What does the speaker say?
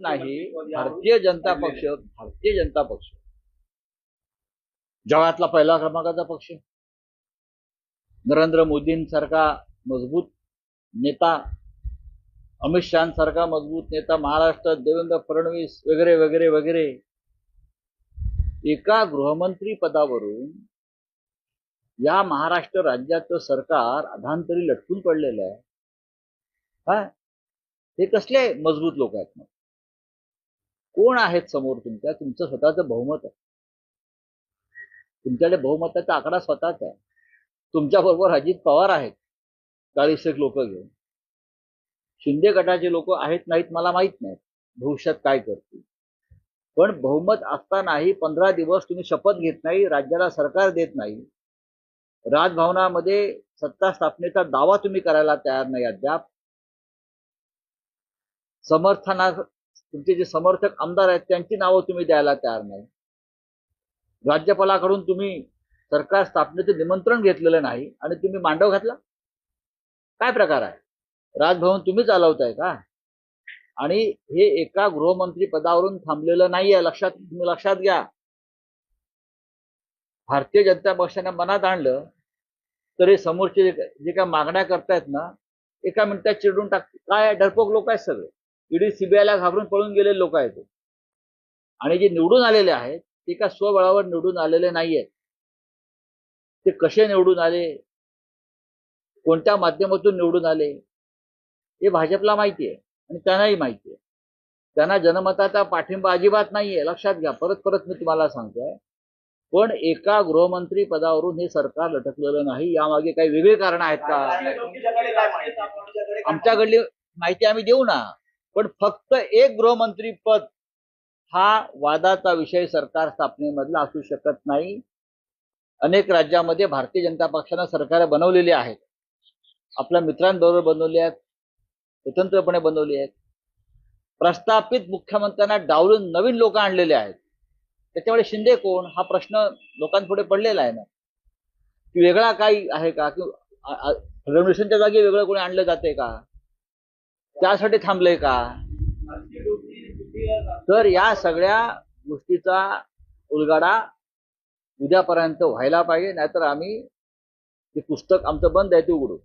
नाही भारतीय जनता पक्ष भारतीय जनता पक्ष. जगातला पहिला क्रमांकाचा पक्ष. नरेंद्र मोदींसारखा मजबूत नेता अमित शहासारखा मजबूत नेता महाराष्ट्रात देवेंद्र फडणवीस वगैरे वगैरे वगैरे. एका गृहमंत्री पदावरून या महाराष्ट्र राज्याचं सरकार अधांतरी लटकून पडलेलं आहे. हा? हे कसले मजबूत लोक आहेत मग? कोण आहेत समोर तुमच्या? तुमचं स्वतःचं बहुमत आहे. तुमच्याकडे बहुमताचा आकडा स्वतःच आहे. तुमच्या बरोबर अजित पवार आहेत. चाळीस एक लोक घेऊन. शिंदे गटाचे लोक आहेत नाहीत मला माहीत नाही. भविष्यात काय करतील? पण बहुमत असतानाही पंधरा दिवस तुम्ही शपथ घेत नाही राज्याला सरकार देत नाही. राजभवनामध्ये सत्ता स्थापनेचा दावा तुम्ही करायला तयार नाही अद्याप. समर्थना तुमचे जे समर्थक आमदार आहेत त्यांची नावं तुम्ही द्यायला तयार नाही. राज्यपालाकडून तुम्ही सरकार स्थापनेचं निमंत्रण घेतलेलं नाही आणि तुम्ही मांडव घातला? काय प्रकार आहे? राजभवन तुम्ही चालवताय का? आणि हे एका गृहमंत्री पदावरून थांबलेलं नाहीये लक्षात तुम्ही लक्षात घ्या. भारतीय जनता पक्षाने मनात आणलं तर हे समोरचे जे जे काय मागण्या करतायत ना एका मिनिटात चिरडून टाक काय डरपोक लोक आहेत सगळे. ईडी सीबीआयला घाबरून पळून गेलेले लोक आहेत. आणि जे निवडून आलेले आहेत ते का स्वबळावर निवडून आलेले नाही आहेत ते कसे निवडून आले? कोणत्या माध्यमातून निवडून आले? हे भाजपला माहिती आहे आणि त्यांनाही माहिती आहे. त्यांना जनमताचा पाठिंबा अजिबात नाहीये. लक्षात घ्या परत परत मी तुम्हाला सांगतोय. पण एका गृहमंत्री पदावरून हे सरकार लटकलेलं नाही. यामागे काही वेगळी कारण आहेत का? आमच्याकडली माहिती आम्ही देऊ ना. पण फक्त एक गृहमंत्री पद हा वादाचा विषय सरकार स्थापनेमधला असू शकत नाही. अनेक राज्यामध्ये भारतीय जनता पक्षानं सरकार बनवलेली आहेत. आपल्या मित्रांबरोबर बनवली आहेत. स्वतंत्रपणे बनवली आहेत. प्रस्थापित मुख्यमंत्र्यांना डावलून नवीन लोक आणलेले आहेत. त्याच्यामुळे शिंदे कोण? हा प्रश्न लोकांपुढे पडलेला आहे ना. की वेगळा काही आहे का? की फडणवीसांच्या जागी वेगळं कोणी आणलं जाते का? त्यासाठी थांबलंय का? तर या सगळ्या गोष्टीचा उलगाडा उद्यापर्यंत व्हायला पाहिजे नाहीतर आम्ही ते पुस्तक आमचं बंद आहे ते उघडू.